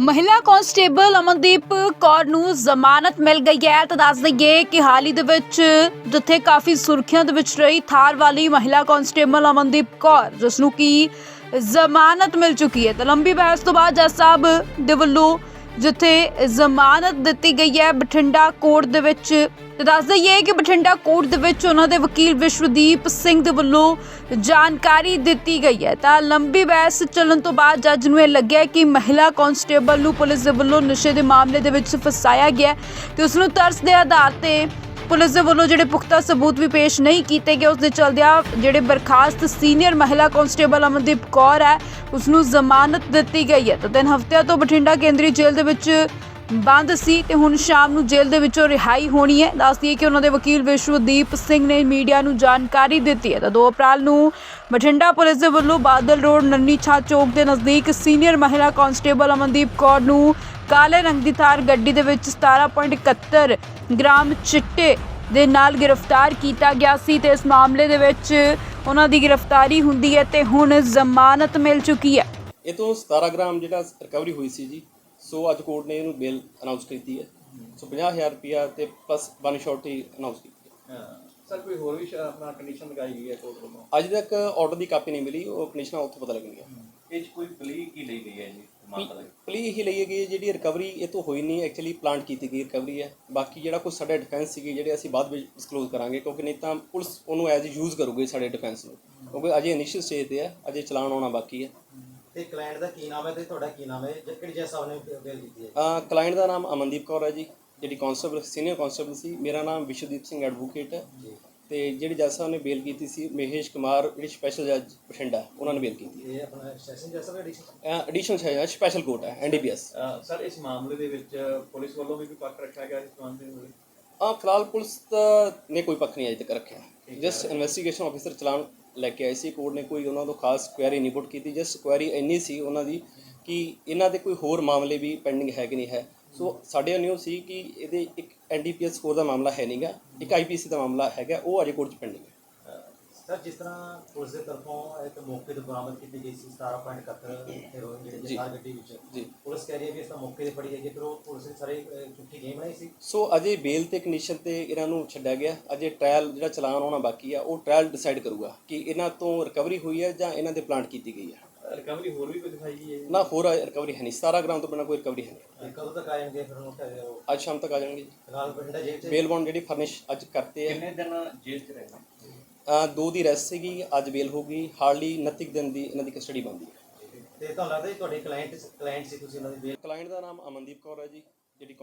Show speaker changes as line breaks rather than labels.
ਮਹਿਲਾ ਕਾਂਸਟੇਬਲ ਅਮਨਦੀਪ ਕੌਰ ਨੂੰ ਜ਼ਮਾਨਤ ਮਿਲ ਗਈ ਹੈ। ਤਾਂ ਦੱਸ ਦਈਏ ਕਿ ਹਾਲ ਹੀ ਦੇ ਵਿੱਚ ਜਿੱਥੇ ਕਾਫੀ ਸੁਰਖੀਆਂ ਦੇ ਵਿੱਚ ਰਹੀ ਥਾਰ ਵਾਲੀ ਮਹਿਲਾ ਕਾਂਸਟੇਬਲ ਅਮਨਦੀਪ ਕੌਰ, ਜਿਸ ਨੂੰ ਕੀ ਜ਼ਮਾਨਤ ਮਿਲ ਚੁੱਕੀ ਹੈ। ਤਾਂ ਲੰਬੀ ਬਹਿਸ ਤੋਂ ਬਾਅਦ ਜੱਜ ਸਾਹਿਬ ਦੇ ਵੱਲੋਂ ਜਿੱਥੇ ਜ਼ਮਾਨਤ ਦਿੱਤੀ ਗਈ ਹੈ ਬਠਿੰਡਾ ਕੋਰਟ ਦੇ ਵਿੱਚ। ਤੇ ਦੱਸ ਦਈਏ ਕਿ ਬਠਿੰਡਾ ਕੋਰਟ ਦੇ ਵਿੱਚ ਉਹਨਾਂ ਦੇ ਵਕੀਲ ਵਿਸ਼ਵਦੀਪ ਸਿੰਘ ਦੇ ਵੱਲੋਂ ਜਾਣਕਾਰੀ ਦਿੱਤੀ ਗਈ ਹੈ। ਤਾਂ ਲੰਬੀ ਬਹਿਸ ਚੱਲਣ ਤੋਂ ਬਾਅਦ ਜੱਜ ਨੂੰ ਇਹ ਲੱਗਿਆ ਕਿ ਮਹਿਲਾ ਕਾਂਸਟੇਬਲ ਨੂੰ ਪੁਲਿਸ ਦੇ ਵੱਲੋਂ ਨਸ਼ੇ ਦੇ ਮਾਮਲੇ ਦੇ ਵਿੱਚ ਫਸਾਇਆ ਗਿਆ ਹੈ ਤੇ ਉਸ ਨੂੰ ਤਰਸ ਦੇ ਆਧਾਰ ਤੇ ਪੁਲਿਸ ਦੇ ਵੱਲੋਂ ਜਿਹੜੇ ਪੁਖਤਾ ਸਬੂਤ ਵੀ ਪੇਸ਼ ਨਹੀਂ ਕੀਤੇ ਗਏ, ਉਸ ਦੇ ਚਲਦਿਆਂ ਜਿਹੜੇ ਬਰਖਾਸਤ ਸੀਨੀਅਰ ਮਹਿਲਾ ਕਾਂਸਟੇਬਲ ਅਮਨਦੀਪ ਕੌਰ ਹੈ ਉਸ ਨੂੰ ਜ਼ਮਾਨਤ ਦਿੱਤੀ ਗਈ ਹੈ। ਤਾਂ ਤਿੰਨ ਹਫ਼ਤਿਆਂ ਤੋਂ ਬਠਿੰਡਾ ਕੇਂਦਰੀ ਜੇਲ੍ਹ ਦੇ ਵਿੱਚ ਬੰਦ ਸੀ ਤੇ ਹੁਣ ਸ਼ਾਮ ਨੂੰ ਜੇਲ੍ਹ ਦੇ ਵਿੱਚੋਂ ਰਿਹਾਈ ਹੋਣੀ ਹੈ। ਦੱਸਦੀ ਹੈ ਕਿ ਉਹਨਾਂ ਦੇ ਵਕੀਲ ਵਿਸ਼ਵਦੀਪ ਸਿੰਘ ਨੇ ਮੀਡੀਆ ਨੂੰ ਜਾਣਕਾਰੀ ਦਿੱਤੀ ਹੈ। ਤਾਂ 2 ਅਪ੍ਰੈਲ ਨੂੰ ਬਠਿੰਡਾ ਪੁਲਿਸ ਦੇ ਵੱਲੋਂ ਬਾਦਲ ਰੋਡ ਨੰਨੀ ਛਾ ਚੌਕ ਦੇ ਨਜ਼ਦੀਕ ਸੀਨੀਅਰ ਮਹਿਲਾ ਕਾਂਸਟੇਬਲ ਅਮਨਦੀਪ ਕੌਰ ਨੂੰ ਕਾਲੇ ਰੰਗ ਦੀ ਥਾਰ ਗੱਡੀ ਦੇ ਵਿੱਚ 17.71 ਗ੍ਰਾਮ ਚਿੱਟੇ ਦੇ ਨਾਲ ਗ੍ਰਿਫਤਾਰ ਕੀਤਾ ਗਿਆ ਸੀ ਤੇ ਇਸ ਮਾਮਲੇ ਦੇ ਵਿੱਚ ਉਹਨਾਂ ਦੀ ਗ੍ਰਿਫਤਾਰੀ ਹੁੰਦੀ ਹੈ ਤੇ ਹੁਣ ਜ਼ਮਾਨਤ ਮਿਲ ਚੁੱਕੀ ਹੈ।
ਇਹ ਤੋਂ 17 ਗ੍ਰਾਮ ਜਿਹੜਾ ਰਿਕਵਰੀ ਹੋਈ ਸੀ ਜੀ ਸੋ ਅੱਜ ਕੋਰਟ ਨੇ ਇਹਨੂੰ ਬੇਲ ਅਨਾਉਂਸ ਕੀਤੀ ਹੈ। ਸੋ 50000 ਰੁਪਿਆ ਤੇ ਪਲੱਸ ਵਨ ਸ਼ਾਟ ਹੀ ਅਨਾਉਂਸ ਕੀਤੀ ਹੈ।
ਸਰ ਕੋਈ ਹੋਰ ਵੀ ਆਪਣਾ ਕੰਡੀਸ਼ਨ ਲਗਾਈ ਗਈ ਹੈ ਕੋਰਟ ਵੱਲੋਂ?
ਅੱਜ ਤੱਕ ਆਰਡਰ ਦੀ ਕਾਪੀ ਨਹੀਂ ਮਿਲੀ। ਉਹ ਕੰਡੀਸ਼ਨਾਂ ਉੱਥੋਂ ਪਤਾ ਲੱਗਣਗੀਆਂ।
ਇਹ ਕੋਈ ਪਲੀ ਕੀ ਲਈ ਗਈ ਹੈ ਜੀ?
ਪਲੀ ਹੀ ਲਈ ਗਈ ਜਿਹੜੀ ਰਿਕਵਰੀ ਇਹ ਤੋਂ ਹੋਈ ਨਹੀਂ ਐਕਚੁਅਲੀ ਪਲਾਂਟ ਕੀਤੀ ਗਈ ਰਿਕਵਰੀ ਹੈ। ਬਾਕੀ ਜਿਹੜਾ ਕੁਝ ਸਾਡੇ ਡਿਫੈਂਸ ਸੀਗੇ ਜਿਹੜੇ ਅਸੀਂ ਬਾਅਦ ਵਿੱਚ ਡਿਸਕਲੋਜ਼ ਕਰਾਂਗੇ ਕਿਉਂਕਿ ਨਹੀਂ ਤਾਂ ਪੁਲਿਸ ਉਹਨੂੰ ਐਜ਼ ਯੂਜ਼ ਕਰੂਗੀ ਸਾਡੇ ਡਿਫੈਂਸ ਨੂੰ। ਕਿਉਂਕਿ ਅਜੇ ਇਨੀਸ਼ੀਅਲ ਸਟੇਜ ਤੇ ਹੈ ਅਜੇ ਚਲਾਨ ਆਉਣਾ ਬਾਕੀ ਹੈ।
ਤੇ ਕਲਾਇੰਟ ਦਾ ਕੀ ਨਾਮ ਹੈ ਤੇ ਤੁਹਾਡਾ ਕੀ ਨਾਮ ਹੈ? ਜਾਂ ਕਿਹੜੀ ਜੱਜ ਸਾਹਿਬ ਨੇ ਬੇਲ ਕੀਤੀ ਹੈ?
ਕਲਾਇੰਟ ਦਾ ਨਾਮ ਅਮਨਦੀਪ ਕੌਰ ਹੈ ਜੀ ਜਿਹੜੀ ਕਾਂਸਟੇਬਲ ਸੀਨੀਅਰ ਕਾਂਸਟੇਬਲ ਸੀ। ਮੇਰਾ ਨਾਮ ਵਿਸ਼ਵਦੀਪ ਸਿੰਘ ਐਡਵੋਕੇਟ ਹੈ। ਤੇ ਜਿਹੜੀ ਜੱਜ ਸਾਹਿਬ ਨੇ ਬੇਲ ਕੀਤੀ ਸੀ ਮਹੇਸ਼ ਕੁਮਾਰ ਜਿਹੜੀ ਸਪੈਸ਼ਲ ਜੱਜ ਬਠਿੰਡਾ ਉਹਨਾਂ ਨੇ ਬੇਲ ਕੀਤੀ
ਇਹ ਆਪਣਾ ਸੈਸ਼ਨ ਜੱਜ ਸਾਹਿਬ ਐਡੀਸ਼ਨ
ਹੈ ਐਡੀਸ਼ਨਲ ਹੈ ਸਪੈਸ਼ਲ ਕੋਰਟ ਹੈ ਐਨਡੀਪੀਐਸ
ਅਹ ਸਰ ਇਸ ਮਾਮਲੇ ਦੇ ਵਿੱਚ ਪੁਲਿਸ ਵੱਲੋਂ ਵੀ ਕੋਈ ਪੱਖ ਰੱਖਿਆ ਗਿਆ ਇਸ ਦੇ ਵਿੱਚ
ਆ ਫਿਲਹਾਲ ਪੁਲਿਸ ਨੇ ਕੋਈ ਪੱਖ ਨਹੀਂ ਅਜੇ ਤੱਕ ਰੱਖਿਆ। ਜਸਟ ਇਨਵੈਸਟੀਗੇਸ਼ਨ ਆਫੀਸਰ ਚਲਾਨ ਲੈ ਕੇ ਆਏ ਸੀ। ਕੋਰਟ ਨੇ ਕੋਈ ਉਹਨਾਂ ਤੋਂ ਖਾਸ ਕੁਐਰੀ ਨਹੀਂ ਪੁੱਟ ਕੀਤੀ। ਜਸਟ ਕੁਐਰੀ ਇੰਨੀ ਸੀ ਉਹਨਾਂ ਦੀ ਕਿ ਇਹਨਾਂ ਦੇ ਕੋਈ ਹੋਰ ਮਾਮਲੇ ਵੀ ਪੈਂਡਿੰਗ ਹੈ ਕਿ ਨਹੀਂ ਹੈ। ਸੋ ਸਾਡੇ ਨਿਊ ਸੀ ਕਿ ਇਹਦੇ ਇੱਕ ਐਨਡੀਪੀਐਸ ਸਕੋਰ ਦਾ ਮਾਮਲਾ ਹੈ ਨਹੀਂਗਾ ਇੱਕ ਆਈਪੀਸੀ ਦਾ ਮਾਮਲਾ ਹੈਗਾ, ਉਹ ਅਜੇ ਕੋਰਟ 'ਚ ਪੈਂਡਿੰਗ ਹੈ।
ਸਰ ਜਿਸ ਤਰ੍ਹਾਂ ਪੁਲਿਸ ਦੇ ਤਰਫੋਂ ਇੱਕ ਮੌਕੇ ਤੇ ਬਰਾਮਦ ਕੀਤੀ ਗਈ ਸੀ 17.71 ਹੈਰੋਇਨ ਜਿਹੜੇ
ਜੀ।
ਕਾਰ ਗੱਡੀ ਵਿੱਚ।
ਜੀ।
ਪੁਲਿਸ ਕਹਿ ਰਹੀ ਹੈ ਵੀ ਇਸ ਦਾ ਮੌਕੇ ਤੇ ਫੜੀ ਗਈ ਹੈ। ਫਿਰ ਉਹ ਪੁਲਿਸ ਨੇ ਸਾਰੇ ਅਹ, ਝੂਠੀ ਗੇਮ ਬਣਾਈ ਸੀ।
ਸੋ ਅਜੇ ਬੇਲ ਤੇ ਕੰਡੀਸ਼ਨ ਤੇ ਇਹਨਾਂ ਨੂੰ ਛੱਡਿਆ ਗਿਆ। ਅਜੇ ਟ੍ਰਾਇਲ ਜਿਹੜਾ ਚਲਾਨ ਹੋਣਾ ਬਾਕੀ ਆ ਉਹ ਟ੍ਰਾਇਲ ਡਿਸਾਈਡ ਕਰੂਗਾ ਕਿ ਇਹਨਾਂ ਤੋਂ ਰਿਕਵਰੀ ਹੋਈ ਹੈ ਜਾਂ ਇਹਨਾਂ ਦੇ ਪਲਾਂਟ ਕੀਤੀ ਗਈ ਹੈ।
ਰਿਕਵਰੀ ਹੋਰ ਵੀ ਕੋਈ ਦਿਖਾਈ ਗਈ ਹੈ?
ਨਾ ਹੋਰ ਰਿਕਵਰੀ ਹੈ ਨਹੀਂ। 17 ਗ੍ਰਾਮ ਤੋਂ ਬਿਨਾਂ ਕੋਈ ਰਿਕਵਰੀ ਹੈ ਨਹੀਂ।
ਤੇ ਕਦੋਂ ਤੱਕ ਆਏਗੇ ਫਿਰ ਉਹ ਕਹਿ- ਉਹ?
ਅੱਜ ਸ਼ਾਮ ਤੱਕ ਆ ਜਾਣਗੇ ਜੀ।
ਫਿਲਹਾਲ ਬਠਿੰਡਾ ਜੇਲ੍ਹ 'ਚ
ਬੇਲ ਬੌਂਡ ਜਿਹੜੀ ਫਰਨਿਸ਼ ਅੱਜ ਕਰਤੇ
ਕਿੰਨੇ ਦਿਨ ਜੇਲ੍ਹ 'ਚ ਰਹਿਣਾ?
ਆ ਦੋ ਦੀ ਰੈਸਟ ਸੀਗੀ ਅੱਜ ਬੇਲ ਹੋ ਗਈ। ਹਾਰਡਲੀ 29 ਕੁ ਦਿਨ ਦੀ ਇਹਨਾਂ ਦੀ ਕਸਟਡੀ ਬੰਦੀ ਹੈ।
ਤੇ ਤੁਹਾਨੂੰ ਲੱਗਦਾ ਜੀ ਤੁਹਾਡੇ ਕਲਾਇੰਟ ਕਲਾਇੰਟ ਸੀ ਤੁਸੀਂ ਉਹਨਾਂ ਦੀ
ਕਲਾਇੰਟ ਦਾ ਨਾਮ ਅਮਨਦੀਪ ਕੌਰ ਹੈ ਜੀ।